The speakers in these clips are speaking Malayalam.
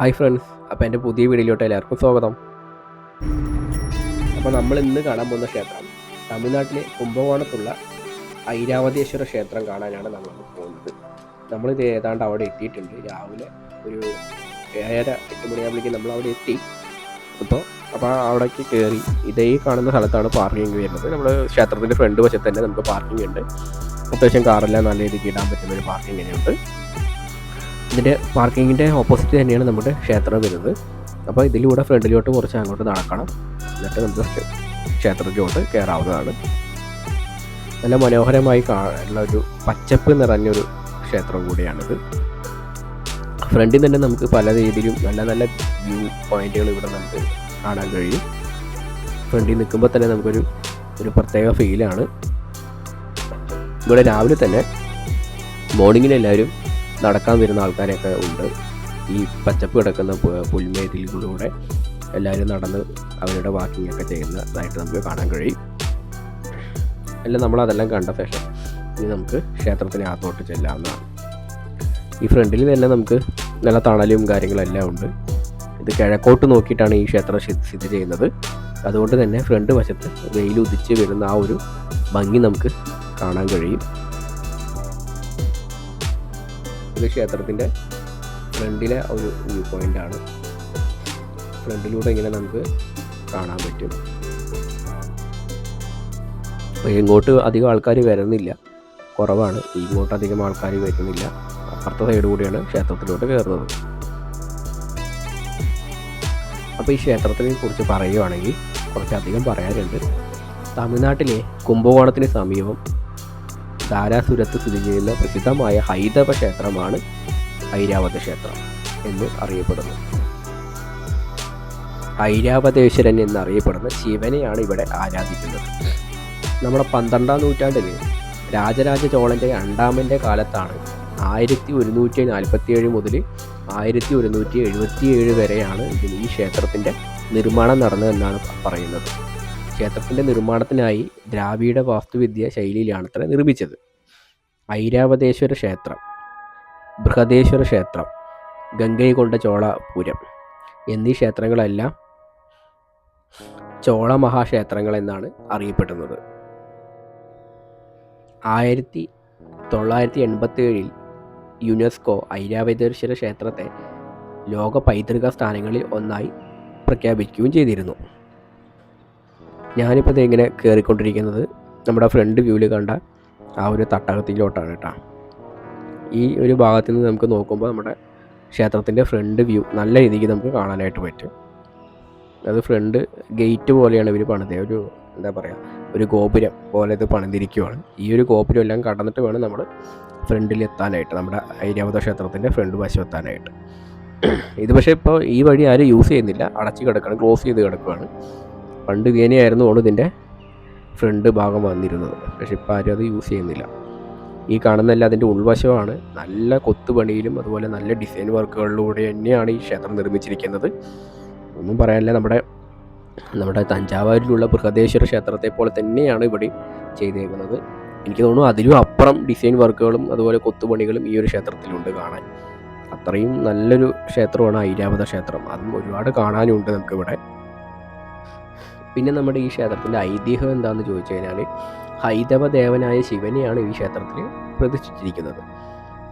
ഹായ് ഫ്രണ്ട്സ് അപ്പോൾ എന്റെ പുതിയ വീഡിയോയിലോട്ട് എല്ലാവർക്കും സ്വാഗതം. അപ്പോൾ നമ്മൾ ഇന്ന് കാണാൻ പോകുന്ന ക്ഷേത്രം തമിഴ്നാട്ടിലെ കുംഭകോണത്തുള്ള ഐരാവതേശ്വര ക്ഷേത്രം കാണാനാണ് നമ്മൾ പോകുന്നത്. നമ്മളിത് ഏതാണ്ട് അവിടെ എത്തിയിട്ടുണ്ട്. രാവിലെ ഒരു ഏഴര എട്ട് മണിയാകുമ്പോഴേക്കും നമ്മൾ അവിടെ എത്തി. അപ്പോൾ അപ്പോൾ അവിടേക്ക് കയറി ഇതേ കാണുന്ന സ്ഥലത്താണ് പാർക്കിംഗ് വരുന്നത്. നമ്മുടെ ക്ഷേത്രത്തിന്റെ ഫ്രണ്ട് വശത്ത് തന്നെ നമുക്ക് പാർക്കിംഗ് ഉണ്ട്. അത്യാവശ്യം കാറെല്ലാം നല്ല രീതിക്ക് ഇടാൻ പറ്റുന്ന ഒരു പാർക്കിംഗ് തന്നെയുണ്ട് ഇതിന്റെ പാർക്കിങ്ങിന്റെ ഓപ്പോസിറ്റ് തന്നെയാണ് നമ്മുടെ ക്ഷേത്രം വരുന്നത്. അപ്പോൾ ഇതിലൂടെ ഫ്രണ്ടിലോട്ട് കുറച്ച് അങ്ങോട്ട് നടക്കണം. എന്നിട്ട് നമുക്ക് ക്ഷേ- ക്ഷേത്രത്തിലോട്ട് കയറാവുന്നതാണ്. നല്ല മനോഹരമായി കാണാനുള്ള ഒരു പച്ചപ്പ് നിറഞ്ഞൊരു ക്ഷേത്രം കൂടിയാണിത്. ഫ്രണ്ടിൽ തന്നെ നമുക്ക് പല രീതിയിലും നല്ല നല്ല വ്യൂ പോയിന്റുകൾ ഇവിടെ നമുക്ക് കാണാൻ കഴിയും. ഫ്രണ്ടിൽ നിൽക്കുമ്പോൾ തന്നെ നമുക്കൊരു ഒരു പ്രത്യേക ഫീലാണ്. ഇവിടെ രാവിലെ തന്നെ മോർണിംഗിൽ എല്ലാവരും നടക്കാൻ വരുന്ന ആൾക്കാരൊക്കെ ഉണ്ട്. ഈ പച്ചപ്പ് കിടക്കുന്ന പുൽമേതിലൂടെ എല്ലാവരും നടന്ന് അവരുടെ വാക്കിംഗ് ഒക്കെ ചെയ്യുന്നതായിട്ട് നമുക്ക് കാണാൻ കഴിയും. അല്ല നമ്മൾ അതെല്ലാം കണ്ട ശേഷം ഇനി നമുക്ക് ക്ഷേത്രത്തിനകത്തോട്ട് ചെല്ലാവുന്നതാണ്. ഈ ഫ്രണ്ടിൽ തന്നെ നമുക്ക് നല്ല തണലും കാര്യങ്ങളെല്ലാം ഉണ്ട്. ഇത് കിഴക്കോട്ട് നോക്കിയിട്ടാണ് ഈ ക്ഷേത്രം സ്ഥിതി ചെയ്യുന്നത്. അതുകൊണ്ട് തന്നെ ഫ്രണ്ട് വശത്ത് വെയിൽ ഉദിച്ച് വരുന്ന ആ ഒരു ഭംഗി നമുക്ക് കാണാൻ കഴിയും. ഇത് ക്ഷേത്രത്തിന്റെ ഫ്രണ്ടിലെ ഒരു വ്യൂ പോയിന്റ് ആണ് ഫ്രണ്ടിലൂടെ ഇങ്ങനെ നമുക്ക് കാണാൻ പറ്റും. ഇങ്ങോട്ട് അധികം ആൾക്കാർ വരുന്നില്ല. കുറവാണ്. ഇങ്ങോട്ട് അധികം ആൾക്കാർ വരുന്നില്ല. അപ്പുറത്തെ സൈഡ് കൂടിയാണ് ക്ഷേത്രത്തിലോട്ട് കയറുന്നത്. അപ്പോൾ ഈ ക്ഷേത്രത്തിനെ കുറിച്ച് പറയുകയാണെങ്കിൽ കുറച്ചധികം പറയാനുണ്ട്. തമിഴ്നാട്ടിലെ കുംഭകോണത്തിന് സമീപം ധാരാസുരത്ത് സ്ഥിതി ചെയ്യുന്ന പ്രസിദ്ധമായ ഹൈതവ ക്ഷേത്രമാണ് ഐരാവത ക്ഷേത്രം എന്ന് അറിയപ്പെടുന്നു. ഐരാവതേശ്വരൻ എന്നറിയപ്പെടുന്ന ശിവനെയാണ് ഇവിടെ ആരാധിക്കുന്നത്. നമ്മുടെ പന്ത്രണ്ടാം നൂറ്റാണ്ടിൽ രാജരാജ ചോളന്റെ രണ്ടാമന്റെ കാലത്താണ് ആയിരത്തി ഒരുന്നൂറ്റി നാൽപ്പത്തിയേഴ് മുതൽ ആയിരത്തി ഒരുന്നൂറ്റി എഴുപത്തിയേഴ് വരെയാണ് ഇതിന് ഈ ക്ഷേത്രത്തിന്റെ നിർമ്മാണം നടന്നതെന്നാണ് പറയുന്നത്. ക്ഷേത്രത്തിന്റെ നിർമ്മാണത്തിനായി ദ്രാവിഡ വാസ്തുവിദ്യ ശൈലിയിലാണ് അത്ര നിർമ്മിച്ചത്. ഐരാവതേശ്വര ക്ഷേത്രം ബൃഹദേശ്വര ക്ഷേത്രം ഗംഗൈകൊണ്ട ചോളപുരം എന്നീ ക്ഷേത്രങ്ങളെല്ലാം ചോള മഹാക്ഷേത്രങ്ങൾ എന്നാണ് അറിയപ്പെടുന്നത്. ആയിരത്തി തൊള്ളായിരത്തി എൺപത്തി ഏഴിൽ യുനെസ്കോ ഐരാവതേശ്വര ക്ഷേത്രത്തെ ലോക പൈതൃക സ്ഥാനങ്ങളിൽ ഒന്നായി പ്രഖ്യാപിക്കുകയും ചെയ്തിരുന്നു. ഞാനിപ്പോൾ ഇത് ഇങ്ങനെ കയറിക്കൊണ്ടിരിക്കുന്നത് നമ്മുടെ ഫ്രണ്ട് വ്യൂവിൽ കണ്ട ആ ഒരു തട്ടകത്തിലോട്ടാണ് കേട്ടോ. ഈ ഒരു ഭാഗത്തു നിന്ന് നമുക്ക് നോക്കുമ്പോൾ നമ്മുടെ ക്ഷേത്രത്തിന്റെ ഫ്രണ്ട് വ്യൂ നല്ല രീതിക്ക് നമുക്ക് കാണാനായിട്ട് പറ്റും. അത് ഫ്രണ്ട് ഗേറ്റ് പോലെയാണ് ഇവർ പണിത്. ഒരു എന്താ പറയുക ഒരു ഗോപുരം പോലെ ഇത് പണിതിരിക്കുവാണ്. ഈ ഒരു ഗോപുരം എല്ലാം കടന്നിട്ട് വേണം നമ്മൾ ഫ്രണ്ടിൽ എത്താനായിട്ട് നമ്മുടെ ഐരാവത ക്ഷേത്രത്തിന്റെ ഫ്രണ്ട് വശം എത്താനായിട്ട്. ഇത് പക്ഷേ ഇപ്പോൾ ഈ വഴി ആരും യൂസ് ചെയ്യുന്നില്ല. അടച്ചു കിടക്കുകയാണ് ക്ലോസ് ചെയ്ത് കിടക്കുകയാണ് പണ്ട് വേനയായിരുന്നു ഓൾ ഇതിന്റെ ഫ്രണ്ട് ഭാഗം വന്നിരുന്നത്. പക്ഷെ ഇപ്പോൾ ആരും അത് യൂസ് ചെയ്യുന്നില്ല. ഈ കാണുന്നതല്ല അതിന്റെ ഉൾവശമാണ്. നല്ല കൊത്തുപണിയിലും അതുപോലെ നല്ല ഡിസൈൻ വർക്കുകളിലൂടെ തന്നെയാണ് ഈ ക്ഷേത്രം നിർമ്മിച്ചിരിക്കുന്നത്. ഒന്നും പറയാനില്ല നമ്മുടെ നമ്മുടെ തഞ്ചാവൂരിലുള്ള ബൃഹദേശ്വര ക്ഷേത്രത്തെ പോലെ തന്നെയാണ് ഇവിടെ ചെയ്തേക്കുന്നത്. എനിക്ക് തോന്നുന്നു അതിലും അപ്പുറം ഡിസൈൻ വർക്കുകളും അതുപോലെ കൊത്തുപണികളും ഈ ഒരു ക്ഷേത്രത്തിലുണ്ട് കാണാൻ. അത്രയും നല്ലൊരു ക്ഷേത്രമാണ് ഐരാവത ക്ഷേത്രം. അതും ഒരുപാട് കാണാനുണ്ട് നമുക്കിവിടെ. പിന്നെ നമ്മുടെ ഈ ക്ഷേത്രത്തിന്റെ ഐതിഹ്യം എന്താണെന്ന് ചോദിച്ചു കഴിഞ്ഞാൽ ഹൈതവ ദേവനായ ശിവനെയാണ് ഈ ക്ഷേത്രത്തിൽ പ്രതിഷ്ഠിച്ചിരിക്കുന്നത്.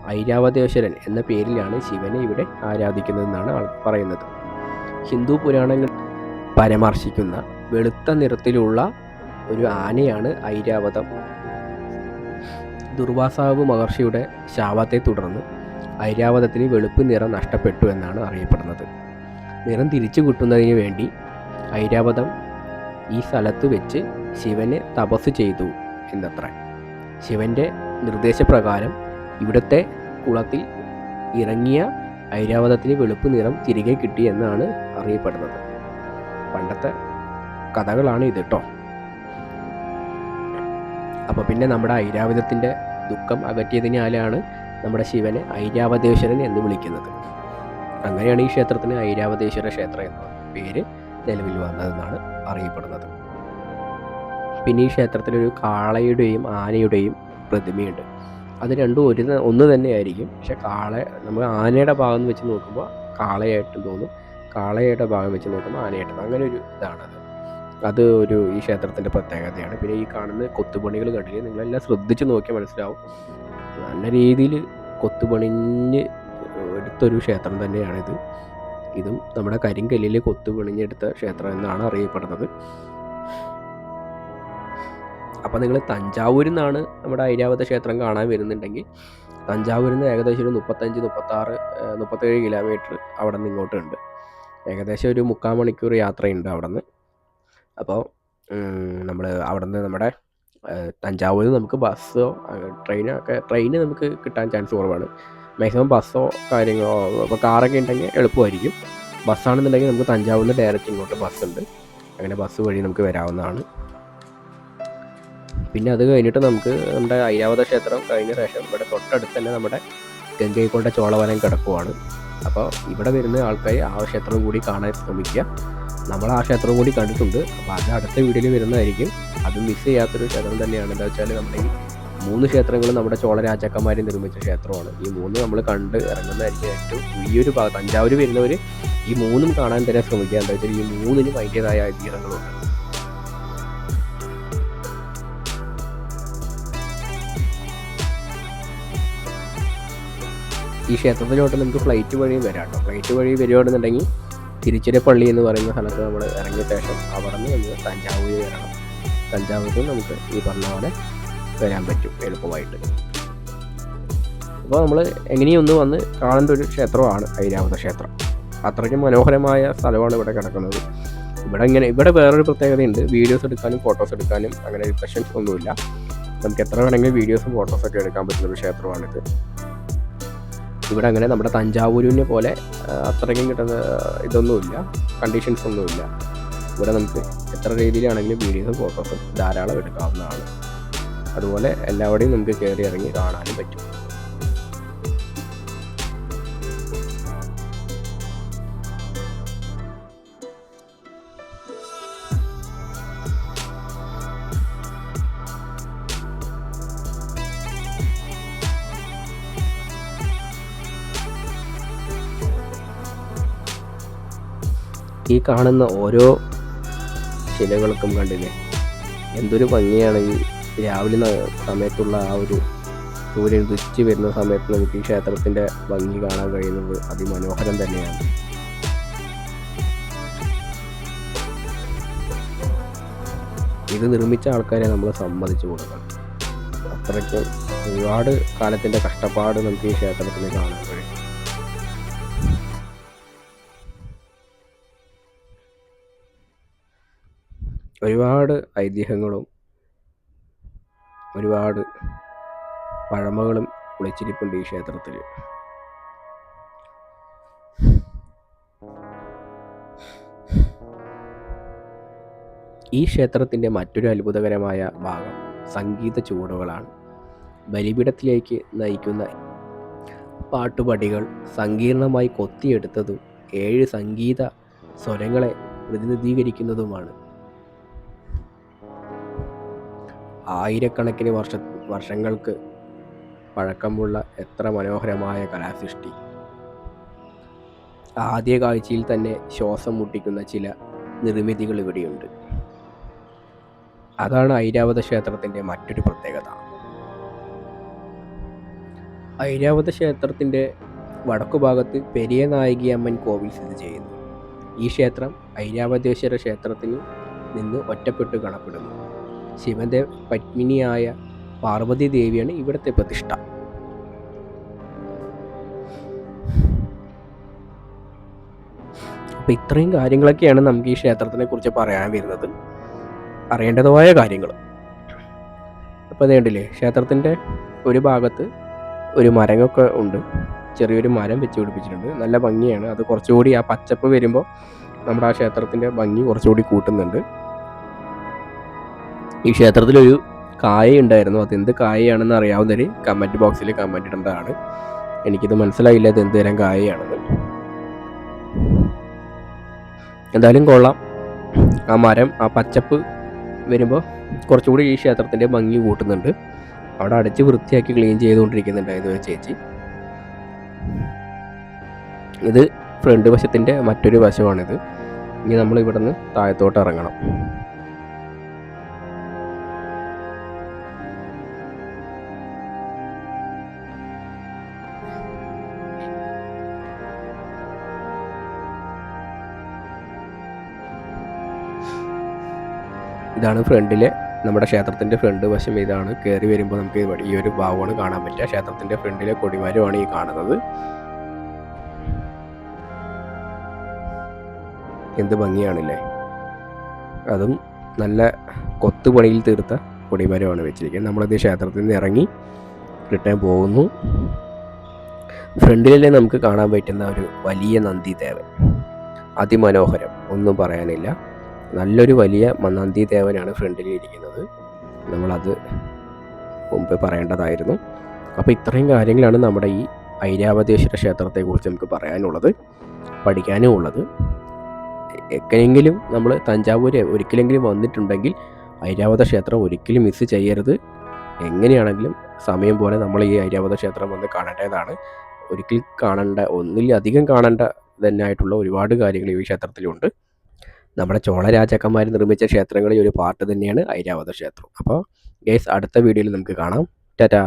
ഐരാവതേശ്വരൻ എന്ന പേരിലാണ് ശിവനെ ഇവിടെ ആരാധിക്കുന്നതെന്നാണ് ആൾ പറയുന്നത്. ഹിന്ദു പുരാണങ്ങൾ പരാമർശിക്കുന്ന വെളുത്ത നിറത്തിലുള്ള ഒരു ആനയാണ് ഐരാവതം. ദുർവാസാവ് മഹർഷിയുടെ ശാപത്തെ തുടർന്ന് ഐരാവതത്തിന് വെളുപ്പ് നിറം നഷ്ടപ്പെട്ടു എന്നാണ് അറിയപ്പെടുന്നത്. നിറം തിരിച്ചു കിട്ടുന്നതിന് വേണ്ടി ഐരാവതം ഈ സ്ഥലത്ത് വെച്ച് ശിവന് തപസ് ചെയ്തു എന്നത്ര. ശിവന്റെ നിർദ്ദേശപ്രകാരം ഇവിടുത്തെ കുളത്തിൽ ഇറങ്ങിയ ഐരാവതത്തിന് വെളുപ്പ് നിറം തിരികെ കിട്ടി എന്നാണ് അറിയപ്പെടുന്നത്. പണ്ടത്തെ കഥകളാണ് ഇത് കേട്ടോ അപ്പോൾ പിന്നെ നമ്മുടെ ഐരാവതത്തിന്റെ ദുഃഖം അകറ്റിയതിനാലാണ് നമ്മുടെ ശിവനെ ഐരാവതേശ്വരൻ എന്ന് വിളിക്കുന്നത്. അങ്ങനെയാണ് ഈ ക്ഷേത്രത്തിന് ഐരാവതേശ്വര ക്ഷേത്രം എന്ന പേര്. നിലവിൽ വന്നതെന്നാണ് അറിയപ്പെടുന്നത്. പിന്നെ ഈ ക്ഷേത്രത്തിലൊരു കാളയുടെയും ആനയുടെയും പ്രതിമയുണ്ട്. അത് രണ്ടും ഒരു ഒന്ന് തന്നെയായിരിക്കും. പക്ഷെ കാള നമ്മൾ ആനയുടെ ഭാഗം വെച്ച് നോക്കുമ്പോൾ കാളയായിട്ടും തോന്നും. കാളയുടെ ഭാഗം വെച്ച് നോക്കുമ്പോൾ ആനയായിട്ട് അങ്ങനെ ഒരു ഇതാണത്. അത് ഒരു ഈ ക്ഷേത്രത്തിന്റെ പ്രത്യേകതയാണ്. പിന്നെ ഈ കാണുന്ന കൊത്തുപണികൾ കണ്ടില്ലേ? നിങ്ങളെല്ലാം ശ്രദ്ധിച്ച് നോക്കിയാൽ മനസ്സിലാവും. നല്ല രീതിയിൽ കൊത്തുപണിഞ്ഞ് എടുത്തൊരു ക്ഷേത്രം തന്നെയാണിത്. ഇതും നമ്മുടെ കരിങ്കല്ലിൽ കൊത്തുപണിഞ്ഞെടുത്ത ക്ഷേത്രം എന്നാണ് അറിയപ്പെടുന്നത്. അപ്പോൾ നിങ്ങൾ തഞ്ചാവൂരിൽ നിന്നാണ് നമ്മുടെ ഐരാവത ക്ഷേത്രം കാണാൻ വരുന്നുണ്ടെങ്കിൽ തഞ്ചാവൂരിൽ നിന്ന് ഏകദേശം ഒരു മുപ്പത്തഞ്ച് മുപ്പത്താറ് മുപ്പത്തേഴ് കിലോമീറ്റർ അവിടെ നിന്ന് ഇങ്ങോട്ടുണ്ട്. ഏകദേശം ഒരു മുക്കാൽ മണിക്കൂർ യാത്രയുണ്ട് അവിടെ നിന്ന് അപ്പോൾ നമ്മൾ അവിടെ നിന്ന് നമ്മുടെ തഞ്ചാവൂരിൽ നമുക്ക് ബസ്സോ ട്രെയിനോ ഒക്കെ ട്രെയിന് നമുക്ക് കിട്ടാൻ ചാൻസ് കുറവാണ്. മാക്സിമം ബസ്സോ കാര്യങ്ങളോ അപ്പോൾ കാറൊക്കെ ഉണ്ടെങ്കിൽ എളുപ്പമായിരിക്കും. ബസ്സാണെന്നുണ്ടെങ്കിൽ നമുക്ക് തഞ്ചാവൂരിൽ ഡയറക്റ്റ് ഇങ്ങോട്ട് ബസ്സുണ്ട് അങ്ങനെ ബസ് വഴി നമുക്ക് വരാവുന്നതാണ്. പിന്നെ അത് കഴിഞ്ഞിട്ട് നമുക്ക് നമ്മുടെ ഐരാവത ക്ഷേത്രം കഴിഞ്ഞ ശേഷം ഇവിടെ തൊട്ടടുത്ത് തന്നെ നമ്മുടെ ഗംഗൈക്കൊണ്ട ചോളവനം കിടക്കുവാണ്. അപ്പോൾ ഇവിടെ വരുന്ന ആൾക്കാർ ആ ക്ഷേത്രം കൂടി കാണാൻ ശ്രമിക്കുക. നമ്മൾ ആ ക്ഷേത്രം കൂടി കണ്ടിട്ടുണ്ട്. അപ്പോൾ അത് അടുത്ത വീഡിയോയിൽ വരുന്നതായിരിക്കും. അത് മിസ് ചെയ്യാത്തൊരു ക്ഷേത്രം തന്നെയാണ്. എന്താ വെച്ചാൽ നമ്മുടെ ഈ മൂന്ന് ക്ഷേത്രങ്ങളും നമ്മുടെ ചോള രാജാക്കന്മാർ നിർമ്മിച്ച ക്ഷേത്രമാണ്. ഈ മൂന്ന് നമ്മൾ കണ്ട് ഇറങ്ങുന്നതായിരിക്കും ഏറ്റവും ഈ ഒരു ഭാഗം തഞ്ചാവൂർ വരുന്നവർ ഈ മൂന്നും കാണാൻ തന്നെ ശ്രമിക്കുക. എന്താ വെച്ചാൽ ഈ മൂന്നിനും അതിന്റെതായ ഐതിഹ്യങ്ങളുണ്ട്. ഈ ക്ഷേത്രത്തിലോട്ട് നമുക്ക് ഫ്ലൈറ്റ് വഴിയും വരാം കേട്ടോ. ഫ്ലൈറ്റ് വഴി വരികയാണെന്നുണ്ടെങ്കിൽ തിരുച്ചിരപ്പള്ളി എന്ന് പറയുന്ന സ്ഥലത്ത് നമ്മൾ ഇറങ്ങിയ ശേഷം അവിടെ നിന്ന് നമ്മൾ തഞ്ചാവൂർ വരണം. തഞ്ചാവൂരിൽ നമുക്ക് ഈ പറഞ്ഞ പോലെ വരാൻ പറ്റും എളുപ്പമായിട്ട്. അപ്പോൾ നമ്മൾ എങ്ങനെയും ഒന്ന് വന്ന് കാണേണ്ട ഒരു ക്ഷേത്രമാണ് ഐരാവത ക്ഷേത്രം. അത്രയ്ക്കും മനോഹരമായ സ്ഥലമാണ് ഇവിടെ കിടക്കുന്നത്. ഇവിടെ ഇങ്ങനെ ഇവിടെ വേറൊരു പ്രത്യേകതയുണ്ട്. വീഡിയോസ് എടുക്കാനും ഫോട്ടോസ് എടുക്കാനും അങ്ങനെ റിപ്രഷൻസ് ഒന്നുമില്ല. നമുക്ക് എത്ര വേണമെങ്കിലും വീഡിയോസും ഫോട്ടോസൊക്കെ എടുക്കാൻ പറ്റുന്ന ഒരു ക്ഷേത്രമാണിത്. ഇവിടെ അങ്ങനെ നമ്മുടെ തഞ്ചാവൂരിനെ പോലെ അത്രയ്ക്കും കിട്ടുന്ന ഇതൊന്നുമില്ല. കണ്ടീഷൻസ് ഒന്നുമില്ല. ഇവിടെ നമുക്ക് എത്ര രീതിയിലാണെങ്കിലും വീഡിയോസും ഫോട്ടോസും ധാരാളം എടുക്കാവുന്നതാണ്. അതുപോലെ എല്ലാവരുടെയും നമുക്ക് കയറി ഇറങ്ങി കാണാനും പറ്റും. ഈ കാണുന്ന ഓരോ ശിലകൾക്കും കണ്ടില്ലേ? എന്തൊരു ഭംഗിയാണ് ഈ രാവിലെ സമയത്തുള്ള ആ ഒരു സൂര്യൻ ഉദിച്ച് വരുന്ന സമയത്ത് നമുക്ക് ഈ ക്ഷേത്രത്തിന്റെ ഭംഗി കാണാൻ കഴിയുന്നത് അതിമനോഹരം തന്നെയാണ്. ഇത് നിർമ്മിച്ച ആൾക്കാരെ നമ്മൾ സമ്മതിച്ചു കൊടുക്കണം. അത്രയ്ക്കും ഒരുപാട് കാലത്തിന്റെ കഷ്ടപ്പാട് നമുക്ക് ഈ ക്ഷേത്രത്തിൽ കാണാൻ കഴിയും. ഒരുപാട് ഐതിഹ്യങ്ങളും ഒരുപാട് പഴമകളും ഒളിച്ചിരിപ്പുണ്ട് ഈ ക്ഷേത്രത്തിൽ. ഈ ക്ഷേത്രത്തിന്റെ മറ്റൊരു അത്ഭുതകരമായ ഭാഗം സംഗീത ചുവടുകളാണ്. ബലിപീഠത്തിലേക്ക് നയിക്കുന്ന പാട്ടുപടികൾ സങ്കീർണമായി കൊത്തിയെടുത്തതും ഏഴ് സംഗീത സ്വരങ്ങളെ പ്രതിനിധീകരിക്കുന്നതുമാണ്. ആയിരക്കണക്കിന് വർഷ വർഷങ്ങൾക്ക് പഴക്കമുള്ള എത്ര മനോഹരമായ കലാസൃഷ്ടി. ആദ്യ കാഴ്ചയിൽ തന്നെ ശ്വാസം മുട്ടിക്കുന്ന ചില നിർമ്മിതികൾ ഇവിടെയുണ്ട്. അതാണ് ഐരാവത ക്ഷേത്രത്തിന്റെ മറ്റൊരു പ്രത്യേകത. ഐരാവത ക്ഷേത്രത്തിന്റെ വടക്കുഭാഗത്ത് പെരിയ നായികിയമ്മൻ കോവിൽ സ്ഥിതി ചെയ്യുന്നു. ഈ ക്ഷേത്രം ഐരാവതേശ്വര ക്ഷേത്രത്തിൽ നിന്ന് ഒറ്റപ്പെട്ട് കാണപ്പെടുന്നു. ശിവന്റെ പത്മിനിയായ പാർവതി ദേവിയാണ് ഇവിടുത്തെ പ്രതിഷ്ഠ. അപ്പം ഇത്രയും കാര്യങ്ങളൊക്കെയാണ് നമുക്ക് ഈ ക്ഷേത്രത്തിനെ കുറിച്ച് പറയാൻ വരുന്നത്. അറിയേണ്ടതുമായ കാര്യങ്ങൾ. അപ്പോൾ അത് കണ്ടില്ലേ ക്ഷേത്രത്തിന്റെ ഒരു ഭാഗത്ത് ഒരു മരങ്ങൊക്കെ ഉണ്ട്. ചെറിയൊരു മരം വെച്ച് പിടിപ്പിച്ചിട്ടുണ്ട്. നല്ല ഭംഗിയാണ്. അത് കുറച്ചുകൂടി ആ പച്ചപ്പ് വരുമ്പോൾ നമ്മുടെ ആ ക്ഷേത്രത്തിന്റെ ഭംഗി കുറച്ചുകൂടി കൂട്ടുന്നുണ്ട്. ഈ ക്ഷേത്രത്തിലൊരു കായ ഉണ്ടായിരുന്നു അത് എന്ത് കായയാണെന്ന് അറിയാവുന്നവർ കമന്റ് ബോക്സിൽ കമന്റ് ഇടേണ്ടതാണ്. എനിക്കിത് മനസ്സിലായില്ല അത് എന്ത് തരം കായയാണെന്ന്. എന്തായാലും കൊള്ളാം. ആ മരം ആ പച്ചപ്പ് വരുമ്പോൾ കുറച്ചുകൂടി ഈ ക്ഷേത്രത്തിന്റെ ഭംഗി കൂട്ടുന്നുണ്ട്. അവിടെ അടച്ച് വൃത്തിയാക്കി ക്ലീൻ ചെയ്തുകൊണ്ടിരിക്കുന്നുണ്ടായിരുന്നു ഒരു ചേച്ചി. ഇത് ഫ്രണ്ട് വശത്തിന്റെ മറ്റൊരു വശമാണിത്. ഇനി നമ്മൾ താഴത്തോട്ട് ഇറങ്ങണം. ഇതാണ് ഫ്രണ്ടിലെ നമ്മുടെ ക്ഷേത്രത്തിന്റെ ഫ്രണ്ട് വശം ഇതാണ്. കയറി വരുമ്പോൾ നമുക്ക് ഈ ഒരു ഭാവമാണ് കാണാൻ പറ്റുക. ക്ഷേത്രത്തിന്റെ ഫ്രണ്ടിലെ കൊടിമരമാണ് ഈ കാണുന്നത്. എന്ത് ഭംഗിയാണല്ലേ. അതും നല്ല കൊത്തുപണിയിൽ തീർത്ത കൊടിമരമാണ് വെച്ചിരിക്കുന്നത്. നമ്മളത് ക്ഷേത്രത്തിൽ നിന്ന് ഇറങ്ങി റിട്ടേൺ പോകുന്നു. ഫ്രണ്ടിലല്ലേ നമുക്ക് കാണാൻ പറ്റുന്ന ഒരു വലിയ നന്ദി ദേവൻ. അതിമനോഹരം. ഒന്നും പറയാനില്ല. നല്ലൊരു വലിയ മന്നാന്തി ദേവനാണ് ഫ്രണ്ടിൽ ഇരിക്കുന്നത്. നമ്മളത് മുമ്പ് പറയേണ്ടതായിരുന്നു. അപ്പോൾ ഇത്രയും കാര്യങ്ങളാണ് നമ്മുടെ ഈ ഐരാവതേശ്വര ക്ഷേത്രത്തെക്കുറിച്ച് നമുക്ക് പറയാനുള്ളത് പഠിക്കാനും ഉള്ളത്. എങ്ങനെയെങ്കിലും നമ്മൾ തഞ്ചാവൂർ ഒരിക്കലെങ്കിലും വന്നിട്ടുണ്ടെങ്കിൽ ഐരാവത ക്ഷേത്രം ഒരിക്കലും മിസ് ചെയ്യരുത്. എങ്ങനെയാണെങ്കിലും സമയം പോലെ നമ്മൾ ഈ ഐരാവത ക്ഷേത്രം വന്ന് കാണേണ്ടതാണ്. ഒരിക്കൽ കാണേണ്ട ഒന്നിലധികം കാണേണ്ട തന്നെയായിട്ടുള്ള ഒരുപാട് കാര്യങ്ങൾ ഈ ക്ഷേത്രത്തിലുണ്ട്. നമ്മുടെ ചോള രാജാക്കന്മാർ നിർമ്മിച്ച ക്ഷേത്രങ്ങളിൽ ഒരു പാർട്ട് തന്നെയാണ് ഐരാവത ക്ഷേത്രം. അപ്പോൾ ഗേസ് അടുത്ത വീഡിയോയിൽ നമുക്ക് കാണാം. ടാറ്റാ.